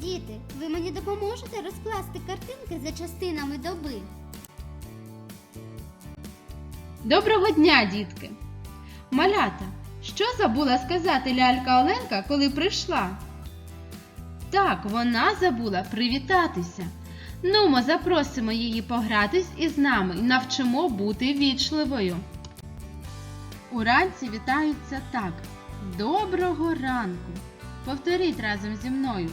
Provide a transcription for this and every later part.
Діти, ви мені допоможете розкласти картинки за частинами доби? Доброго дня, дітки! Малята, що забула сказати лялька Оленка, коли прийшла? Так, вона забула привітатися. Нумо, запросимо її погратись із нами і навчимо бути вічливою. Уранці вітаються так. Доброго ранку. Повторіть разом зі мною.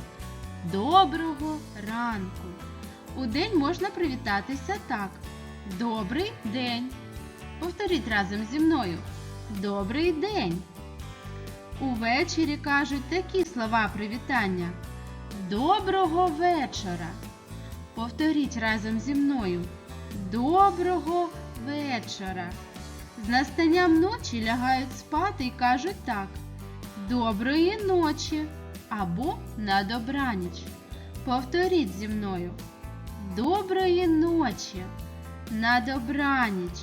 Доброго ранку. У день можна привітатися так. Добрий день. Повторіть разом зі мною. Добрий день. Увечері кажуть такі слова привітання. Доброго вечора. Повторіть разом зі мною. Доброго вечора. З настанням ночі лягають спати і кажуть так. Доброї ночі або на добраніч. Повторіть зі мною. Доброї ночі. На добраніч.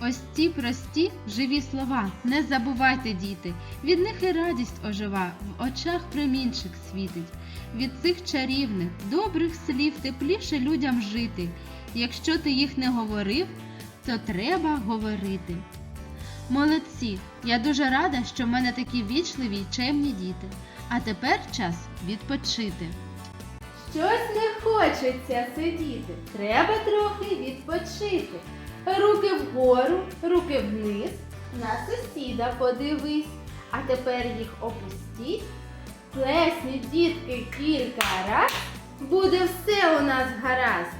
Ось ці прості живі слова. Не забувайте, діти. Від них і радість ожива, в очах промінчик світить. Від цих чарівних, добрих слів тепліше людям жити. Якщо ти їх не говорив, то треба говорити. Молодці! Я дуже рада, що в мене такі вічливі й чемні діти. А тепер час відпочити. Щось не хочеться сидіти, треба трохи відпочити. Руки вгору, руки вниз, на сусіда подивись, а тепер їх опустіть. Плесніть, дітки, кілька раз, буде все у нас гаразд.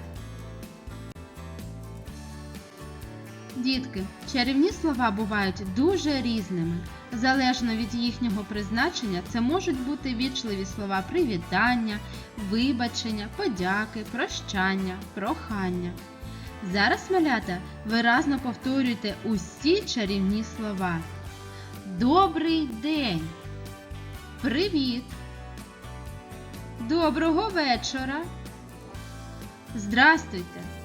Дітки, чарівні слова бувають дуже різними. Залежно від їхнього призначення, це можуть бути вічливі слова привітання, вибачення, подяки, прощання, прохання. Зараз, малята, виразно повторюйте усі чарівні слова. Добрий день! Привіт! Доброго вечора! Здрастуйте!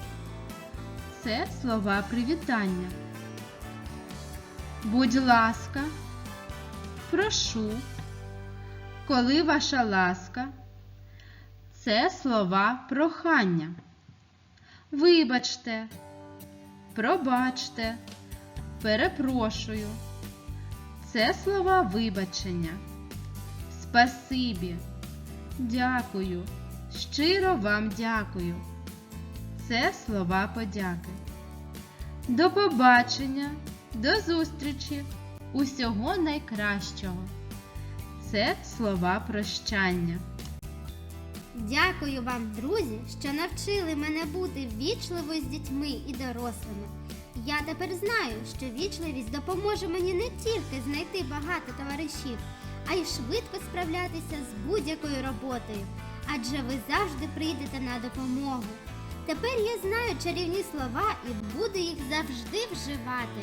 Це слова привітання. Будь ласка, прошу, коли ваша ласка. Це слова прохання. Вибачте, пробачте, перепрошую. Це слова вибачення. Спасибі, дякую, щиро вам дякую. Це слова подяки. До побачення, до зустрічі, усього найкращого. Це слова прощання. Дякую вам, друзі, що навчили мене бути вічливою з дітьми і дорослими. Я тепер знаю, що вічливість допоможе мені не тільки знайти багато товаришів, а й швидко справлятися з будь-якою роботою, адже ви завжди прийдете на допомогу. Тепер я знаю чарівні слова і буду їх завжди вживати.